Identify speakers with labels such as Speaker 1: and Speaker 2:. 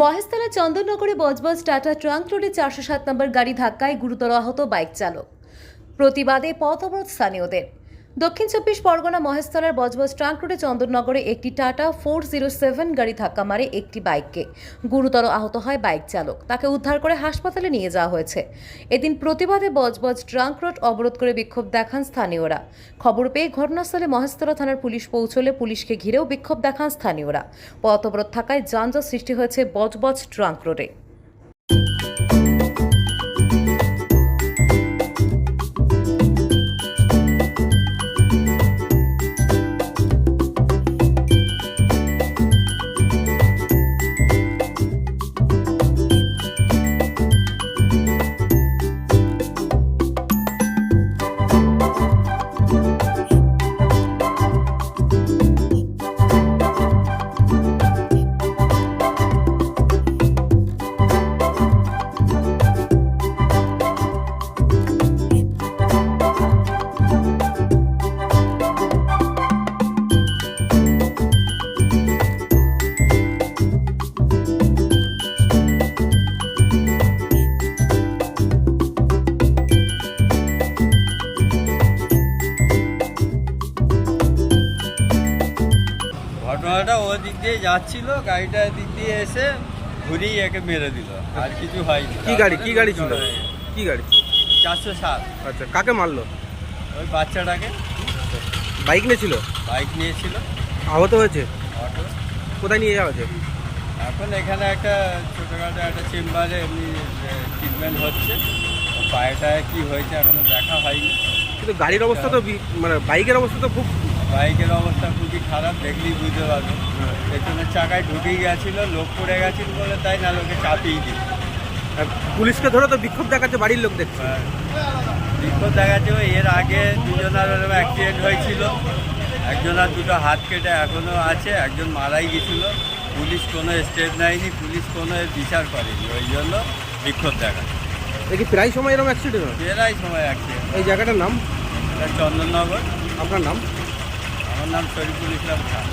Speaker 1: মহেশতলা চন্দননগরে বজবজ টাটা ট্রাঙ্ক রোডে চারশো সাত নম্বর গাড়ি ধাক্কায় গুরুতর আহত বাইক চালক। প্রতিবাদে পথ অবরোধ স্থানীয়দের। দক্ষিণ চব্বিশ পরগনা মহেশতলার বজবজ ট্রাঙ্ক রোডে চন্দননগরে একটি টাটা ফোর জিরো সেভেন গাড়ি ধাক্কা মারে একটি বাইককে। গুরুতর আহত হয় বাইক চালক। তাকে উদ্ধার করে হাসপাতালে নিয়ে যাওয়া হয়েছে। এদিন প্রতিবাদে বজবজ ট্রাঙ্ক রোড অবরোধ করে বিক্ষোভ দেখান স্থানীয়রা। খবর পেয়ে ঘটনাস্থলে মহেশতলা থানার পুলিশ পৌঁছলে পুলিশকে ঘিরেও বিক্ষোভ দেখান স্থানীয়রা। পথ অবরোধ থাকায় যানজট সৃষ্টি হয়েছে বজবজ ট্রাঙ্ক রোডে
Speaker 2: ঘটনাটা ও দিক দিয়ে যাচ্ছিল গাড়িটা দিক দিয়ে এসে ঘুরিয়ে একে মেরে দিল আর কিছু হয়নি।
Speaker 3: কি গাড়ি? কি গাড়ি ছিল? কি গাড়ি?
Speaker 2: চারশো সাত।
Speaker 3: আচ্ছা কাকে মারলো?
Speaker 2: ওই বাচ্চাটাকে
Speaker 3: বাইক নিয়েছিল?
Speaker 2: বাইক নিয়েছিল।
Speaker 3: আহত হয়েছে?
Speaker 2: অটো
Speaker 3: কোথায় নিয়ে যাওয়া হয়েছে?
Speaker 2: এখন এখানে একটা ছোটোখাটো একটা চেম্বারে এমনি ট্রিটমেন্ট হচ্ছে। পায়েটায় কি হয়েছে এখনও দেখা হয়নি।
Speaker 3: কিন্তু গাড়ির অবস্থা তো মানে বাইকের অবস্থা তো খুব
Speaker 2: বাইকের অবস্থা খুবই খারাপ দেখলেই বুঝতে পারবে। পেছনের চাকায় ঢুকেই গেছিল লোক পড়ে গেছিল বলে তাই না লোকে চাপিয়ে দিল।
Speaker 3: পুলিশকে ধরে তো বিক্ষোভ দেখাচ্ছে বাড়ির লোক দেখছে
Speaker 2: আর বিক্ষোভ দেখা যাচ্ছে এর আগে দুজনের এরকম অ্যাক্সিডেন্ট হয়েছিল। একজনের দুটো হাত কেটে এখনও আছে একজন মারাই গেছিল। পুলিশ কোনো স্টেপ নেয়নি পুলিশ কোনো বিচার করেনি। ওই জন্য বিক্ষোভ দেখা
Speaker 3: দেখি প্রায় সময় এরকম অ্যাক্সিডেন্ট হয়?
Speaker 2: এরাই সময় অ্যাক্সিডেন্ট
Speaker 3: এই জায়গাটার নাম?
Speaker 2: এটা চন্দননগর।
Speaker 3: আপনার নাম?
Speaker 2: আমার নাম শরীফুল ইসলাম খান।